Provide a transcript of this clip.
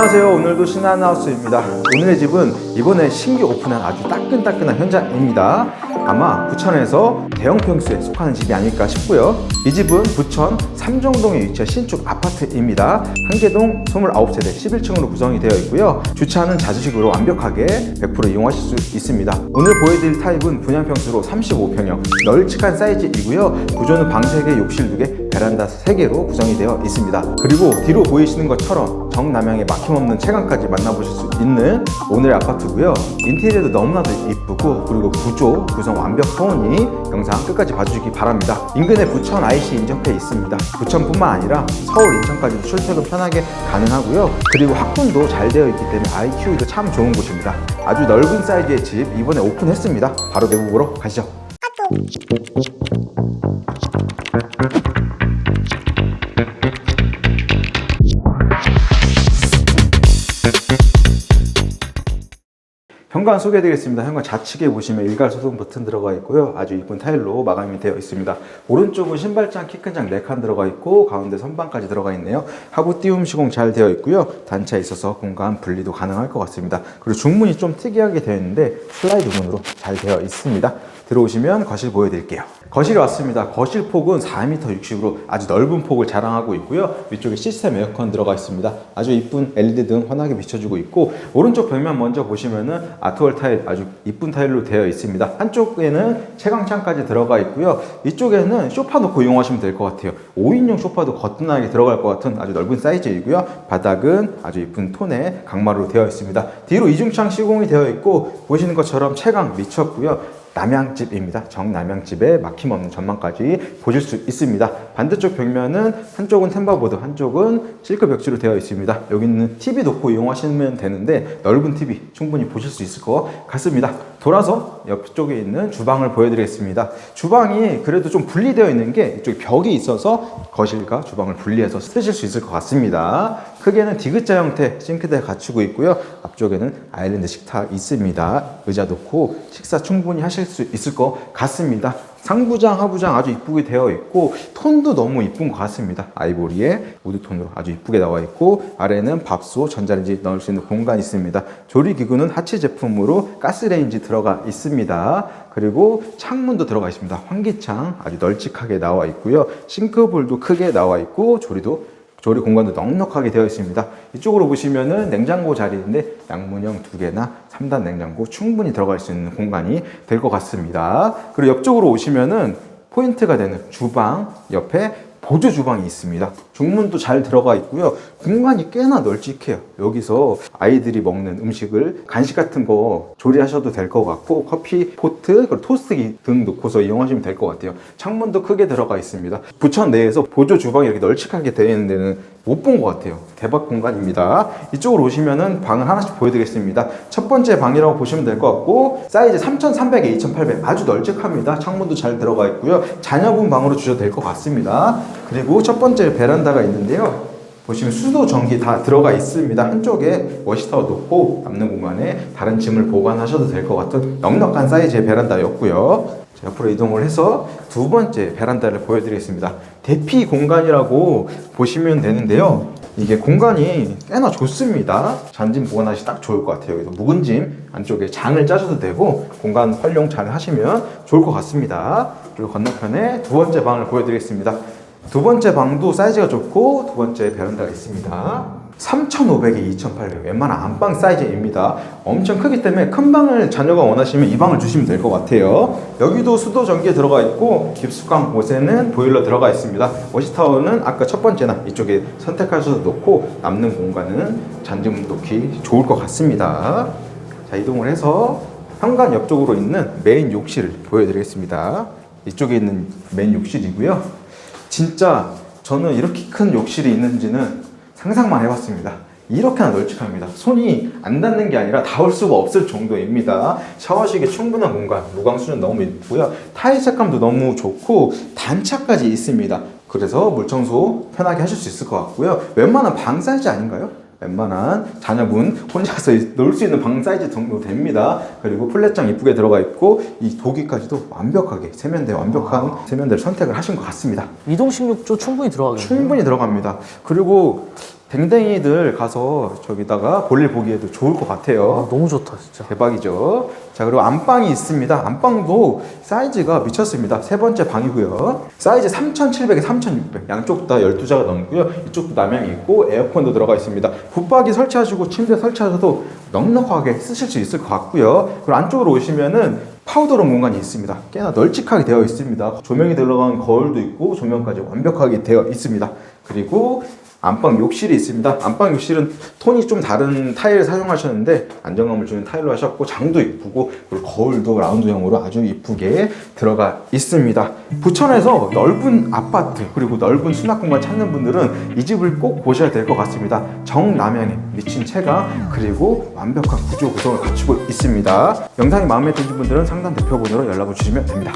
안녕하세요. 오늘도 신한하우스입니다. 오늘의 집은 이번에 신규 오픈한 아주 따끈따끈한 현장입니다. 아마 부천에서 대형 평수에 속하는 집이 아닐까 싶고요. 이 집은 부천 삼정동에 위치한 신축 아파트입니다. 한계동 29세대 11층으로 구성이 되어 있고요. 주차는 자주식으로 완벽하게 100% 이용하실 수 있습니다. 오늘 보여드릴 타입은 분양 평수로 35평형 널찍한 사이즈이고요. 구조는 방 3개, 욕실 2개, 베란다 3개로 구성이 되어 있습니다. 그리고 뒤로 보이시는 것처럼 정남향의 막힘없는 채광까지 만나보실 수 있는 오늘의 아파트고요. 인테리어도 너무나도 이쁘고 그리고 구조, 구성 완벽하오니 영상 끝까지 봐주시기 바랍니다. 인근에 부천 IC 인접해 있습니다. 부천뿐만 아니라 서울, 인천까지도 출퇴근 편하게 가능하고요. 그리고 학군도 잘 되어 있기 때문에 키우기도 참 좋은 곳입니다. 아주 넓은 사이즈의 집 이번에 오픈했습니다. 바로 내부 보러 가시죠. 현관 소개해드리겠습니다. 현관 좌측에 보시면 일괄 소등 버튼 들어가 있고요. 아주 이쁜 타일로 마감이 되어 있습니다. 오른쪽은 신발장, 키큰장 4칸 들어가 있고 가운데 선반까지 들어가 있네요. 하부 띄움 시공 잘 되어 있고요. 단차에 있어서 공간 분리도 가능할 것 같습니다. 그리고 중문이 좀 특이하게 되어 있는데 슬라이드 문으로 잘 되어 있습니다. 들어오시면 거실 보여드릴게요. 거실에 왔습니다. 거실 폭은 4m 60으로 아주 넓은 폭을 자랑하고 있고요. 위쪽에 시스템 에어컨 들어가 있습니다. 아주 이쁜 LED 등 환하게 비춰주고 있고 오른쪽 벽면 먼저 보시면은 아트월 타일 아주 이쁜 타일로 되어 있습니다. 한쪽에는 채광창까지 들어가 있고요. 이쪽에는 소파 놓고 이용하시면 될 것 같아요. 5인용 소파도 거뜬하게 들어갈 것 같은 아주 넓은 사이즈이고요. 바닥은 아주 이쁜 톤의 강마루로 되어 있습니다. 뒤로 이중창 시공이 되어 있고 보시는 것처럼 채광 미쳤고요. 남양집입니다. 정남양집에 막힘없는 전망까지 보실 수 있습니다. 반대쪽 벽면은 한쪽은 템바보드, 한쪽은 실크 벽지로 되어 있습니다. 여기는 TV 놓고 이용하시면 되는데 넓은 TV 충분히 보실 수 있을 것 같습니다. 돌아서 옆쪽에 있는 주방을 보여드리겠습니다. 주방이 그래도 좀 분리되어 있는 게 이쪽 벽이 있어서 거실과 주방을 분리해서 쓰실 수 있을 것 같습니다. 크게는 디귿자 형태 싱크대 갖추고 있고요. 앞쪽에는 아일랜드 식탁 있습니다. 의자 놓고 식사 충분히 하실 수 있을 것 같습니다. 상부장, 하부장 아주 이쁘게 되어 있고 톤도 너무 이쁜 것 같습니다. 아이보리에 우드 톤으로 아주 이쁘게 나와 있고 아래는 밥솥, 전자레인지 넣을 수 있는 공간이 있습니다. 조리 기구는 하치 제품으로 가스레인지 들어가 있습니다. 그리고 창문도 들어가 있습니다. 환기창 아주 널찍하게 나와 있고요. 싱크볼도 크게 나와 있고 조리도 조리 공간도 넉넉하게 되어 있습니다. 이쪽으로 보시면은 냉장고 자리인데 양문형 두 개나 3단 냉장고 충분히 들어갈 수 있는 공간이 될 것 같습니다. 그리고 옆쪽으로 오시면은 포인트가 되는 주방 옆에 보조 주방이 있습니다. 중문도 잘 들어가 있고요. 공간이 꽤나 널찍해요. 여기서 아이들이 먹는 음식을 간식 같은 거 조리하셔도 될 것 같고 커피 포트 그리고 토스트기 등 놓고서 이용하시면 될 것 같아요. 창문도 크게 들어가 있습니다. 부천 내에서 보조 주방이 이렇게 널찍하게 되어 있는 데는 못 본 것 같아요. 대박 공간입니다. 이쪽으로 오시면은 방을 하나씩 보여드리겠습니다. 첫 번째 방이라고 보시면 될 것 같고 사이즈 3,300에 2,800 아주 널찍합니다. 창문도 잘 들어가 있고요. 자녀분 방으로 주셔도 될 것 같습니다. 그리고 첫 번째 베란다 가 있는데요. 보시면 수도 전기 다 들어가 있습니다. 한쪽에 워시타워 놓고 남는 공간에 다른 짐을 보관하셔도 될 것 같은 넉넉한 사이즈의 베란다였고요. 자, 옆으로 이동을 해서 두 번째 베란다를 보여드리겠습니다. 대피 공간이라고 보시면 되는데요. 이게 공간이 꽤나 좋습니다. 잔짐 보관하시 딱 좋을 것 같아요. 그래서 묵은 짐 안쪽에 장을 짜셔도 되고 공간 활용 잘 하시면 좋을 것 같습니다. 그리고 건너편에 두 번째 방을 보여드리겠습니다. 두 번째 방도 사이즈가 좋고 두 번째 베란다가 있습니다. 3,500에 2,800 웬만한 안방 사이즈입니다. 엄청 크기 때문에 큰 방을 자녀가 원하시면 이 방을 주시면 될 것 같아요. 여기도 수도 전기에 들어가 있고 깊숙한 곳에는 보일러 들어가 있습니다. 워시타워는 아까 첫 번째나 이쪽에 선택하셔도 놓고 남는 공간은 잔짐 놓기 좋을 것 같습니다. 자 이동을 해서 현관 옆쪽으로 있는 메인 욕실을 보여드리겠습니다. 이쪽에 있는 메인 욕실이고요. 진짜 저는 이렇게 큰 욕실이 있는지는 상상만 해봤습니다. 이렇게나 널찍합니다. 손이 안 닿는 게 아니라 닿을 수가 없을 정도입니다. 샤워실에 충분한 공간, 무광 수준 너무 이쁘고요. 타일 색감도 너무 좋고 단차까지 있습니다. 그래서 물 청소 편하게 하실 수 있을 것 같고요. 웬만한 방 사이즈 아닌가요? 웬만한 자녀분 혼자서 놀 수 있는 방 사이즈 정도 됩니다. 그리고 플랫장 이쁘게 들어가 있고 이 도기까지도 완벽하게 세면대 완벽한 세면대를 선택을 하신 것 같습니다. 이동식 욕조 충분히 들어가겠네요. 충분히 들어갑니다. 그리고 댕댕이들 가서 저기다가 볼일 보기에도 좋을 것 같아요. 아, 너무 좋다 진짜. 대박이죠. 자, 그리고 안방이 있습니다. 안방도 사이즈가 미쳤습니다. 세 번째 방이고요. 사이즈 3,700에 3,600. 양쪽 다 12자가 넘고요. 이쪽도 남향이 있고 에어컨도 들어가 있습니다. 붙박이 설치하시고 침대 설치하셔도 넉넉하게 쓰실 수 있을 것 같고요. 그리고 안쪽으로 오시면은 파우더룸 공간이 있습니다. 꽤나 널찍하게 되어 있습니다. 조명이 들어간 거울도 있고 조명까지 완벽하게 되어 있습니다. 그리고 안방 욕실이 있습니다. 안방 욕실은 톤이 좀 다른 타일을 사용하셨는데 안정감을 주는 타일로 하셨고 장도 이쁘고 그리고 거울도 라운드형으로 아주 이쁘게 들어가 있습니다. 부천에서 넓은 아파트 그리고 넓은 수납 공간 찾는 분들은 이 집을 꼭 보셔야 될 것 같습니다. 정남향에 미친 채가 그리고 완벽한 구조 구성을 갖추고 있습니다. 영상이 마음에 드신 분들은 상단 대표번호로 연락을 주시면 됩니다.